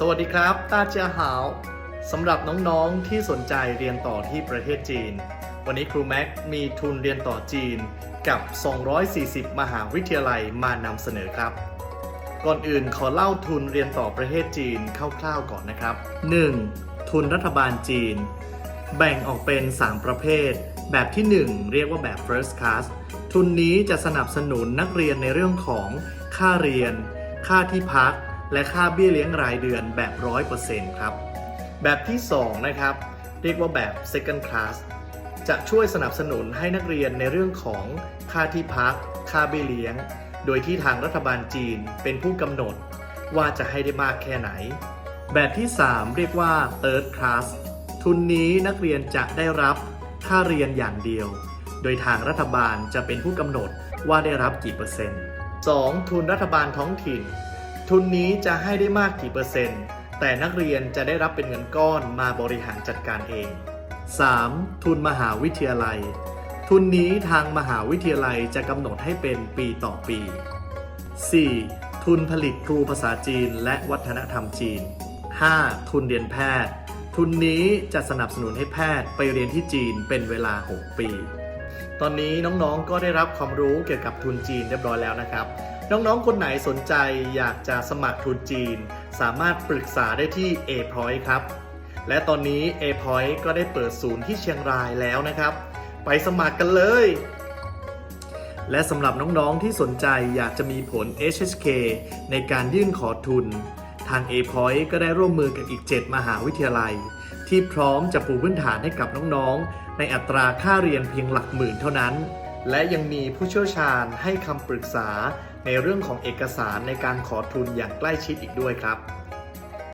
สวัสดีครับต้าเจียหาวสำหรับน้องๆที่สนใจเรียนต่อที่ประเทศจีน วันนี้ครูแม็กมีทุนเรียนต่อจีนกับ 240 มหาวิทยาลัยมานำเสนอครับ ก่อนอื่นขอเล่าทุนเรียนต่อประเทศจีนคร่าวๆก่อนนะครับ 1. ทุนรัฐบาลจีน แบ่งออกเป็น 3 ประเภท แบบที่ 1 เรียกว่าแบบ first class ทุนนี้จะสนับสนุนนักเรียนในเรื่องของค่าเรียน ค่าที่พัก และค่าเบี้ยเลี้ยงรายเดือนแบบ 100%ครับ แบบที่ 2 นะครับ เรียกว่าแบบ second class จะช่วยสนับสนุนให้นักเรียนในเรื่องของค่าที่พัก ค่าเบี้ยเลี้ยง โดยที่ทางรัฐบาลจีนเป็นผู้กำหนด ว่าจะให้ได้มากแค่ไหน แบบที่ 3 เรียกว่า third class ทุนนี้นักเรียนจะได้รับค่าเรียนอย่างเดียว โดยทางรัฐบาลจะเป็นผู้กำหนดว่าได้รับกี่เปอร์เซ็นต์ 2. ทุนรัฐบาลท้องถิ่น ทุนนี้จะให้ได้มากกี่เปอร์เซ็นต์ แต่นักเรียนจะได้รับเป็นเงินก้อนมาบริหารจัดการเอง 3. ทุนมหาวิทยาลัย ทุนนี้ทางมหาวิทยาลัยจะกำหนดให้เป็นปีต่อปี 4. ทุนผลิตครูภาษาจีนและวัฒนธรรมจีน 5. ทุนเรียนแพทย์ ทุนนี้จะสนับสนุนให้แพทย์ไปเรียนที่จีนเป็นเวลา 6 ปี ตอนนี้น้องๆก็ได้รับความรู้เกี่ยวกับทุนจีนเรียบร้อยแล้วนะครับ น้องๆ คนไหนสนใจอยากจะสมัครทุนจีน สามารถปรึกษาได้ที่ A Point ครับ และตอนนี้ A Point ก็ได้เปิดศูนย์ที่เชียงรายแล้วนะครับ ไปสมัครกันเลย และสำหรับน้องๆ ที่สนใจอยากจะมีผล HSK ในการยื่นขอทุน ทาง A Point ก็ได้ร่วมมือกับอีก 7 มหาวิทยาลัย ที่พร้อมจะปูพื้นฐานให้กับน้องๆ ในอัตราค่าเรียนเพียงหลักหมื่นเท่านั้น และยังมีผู้เชี่ยวชาญให้คำปรึกษา ในเรื่องของเอกสารในการขอทุนอย่างใกล้ชิดอีกด้วยครับ